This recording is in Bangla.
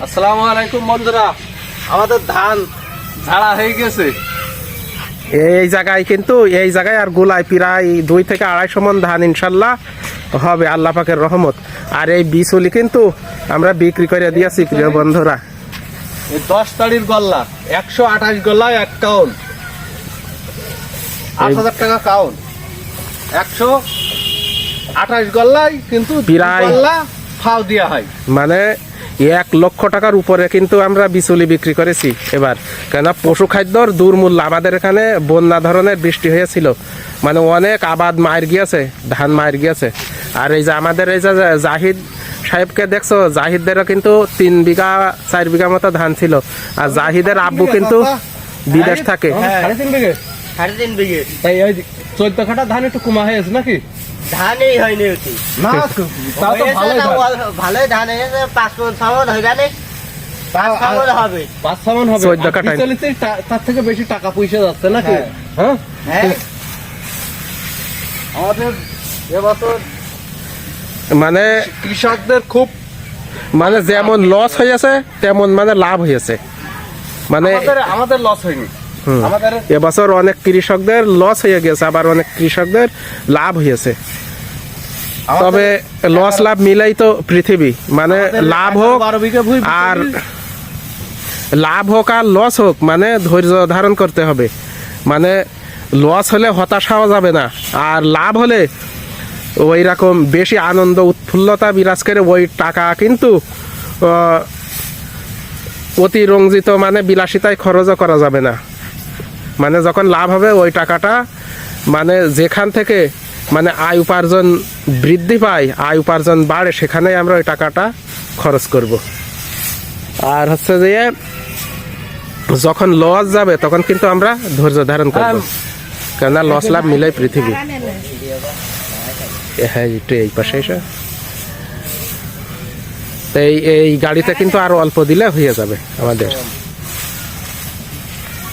আসসালামু আলাইকুম বন্ধুরা। আমাদের ধান ঝাড়া হয়ে গেছে। এই জায়গায় কিন্তু এই জায়গায় আর গোলায় প্রায় দুই থেকে আড়াইশো মন ধান ইনশাল্লাহ হবে আল্লাহ পাকের রহমত। আর এই বিচুলি কিন্তু আমরা বিক্রি করে দিয়েছি প্রিয় বন্ধুরা। এই দশ তারির গল্লা একশো আঠাশ গল্লা এক কাউন। আট হাজার টাকা কাউন। একশো আঠাশ গল্লাই কিন্তু প্রায়- ফাও দেওয়া হয়। মানে এক লক্ষ টাকার উপরে কিন্তু আমরা বিচুলি বিক্রি করেছি এবার। কেন পশু খাদ্যর দুর্মূল্য আমাদের এখানে বন্যা ধরনের বৃষ্টি হয়েছিল। মানে অনেক আবাদ মায়ের গিয়েছে ধান মায়ের গিয়েছে। আর এই যে আমাদের এই যে জাহিদ সাহেবকে দেখছ জাহিদদেরও কিন্তু তিন বিঘা চার বিঘা মতো ধান ছিল। আর জাহিদের আব্বু কিন্তু বিদেশ থাকে। হ্যাঁ। সাড়ে তিন বিঘে। সাড়ে তিন বিঘে। তাই চোদ্দ খাটা ধান একটু কমা হয়েছে নাকি? ধানই হয়নি ওটি না তাও তো ভালোই ধান। ভালোই ধান হয়েছে পাঁচ মন ছ মন হয়ে গেলে পাঁচ ছ মন হবে। পাঁচ ছমন হবে। চোদ্দ আর কাঠায়। বিচলিতে তা- তার থেকে বেশি টাকা পয়সা যাচ্ছে নাকি? হ্যাঁ। হ্যাঁ? আমাদের এবছর মানে কৃষকদের খুব মানে যেমন লস হয়েছে তেমন মানে লাভ হয়েছে মানে আমাদের আমাদের লস হয়নি। এবছর অনেক কৃষকদের লস হয়ে গেছে আবার অনেক কৃষকদের লাভ হয়েছে। তবে লস লাভ মিলাই তো পৃথিবী। মানে লাভ হোক আর লাভ হোক আর লস হোক মানে ধৈর্য ধারণ করতে হবে। মানে লস হলে হতাশ হওয়া যাবে না আর লাভ হলে ওই রকম বেশি আনন্দ উৎফুল্লতা বিরাজ করে ওই টাকা কিন্তু অতিরঞ্জিত মানে বিলাসিতায় খরচও করা যাবে না। মানে যখন লাভ হবে ওই টাকাটা মানে যেখান থেকে মানে আয় উপার্জন বৃদ্ধি পায় আয় উপার্জন বাড়ে সেখানে আমরা ওই টাকাটা খরচ করব। আর হচ্ছে যে যখন লস যাবে তখন কিন্তু আমরা ধৈর্য ধারণ করব। কেননা লস লাভ মিলাই পৃথিবী। এ হ্যাঁ একটু এই পাশে এসে। তো এই এই গাড়িতে কিন্তু আরও অল্প দিলে হয়ে যাবে আমাদের।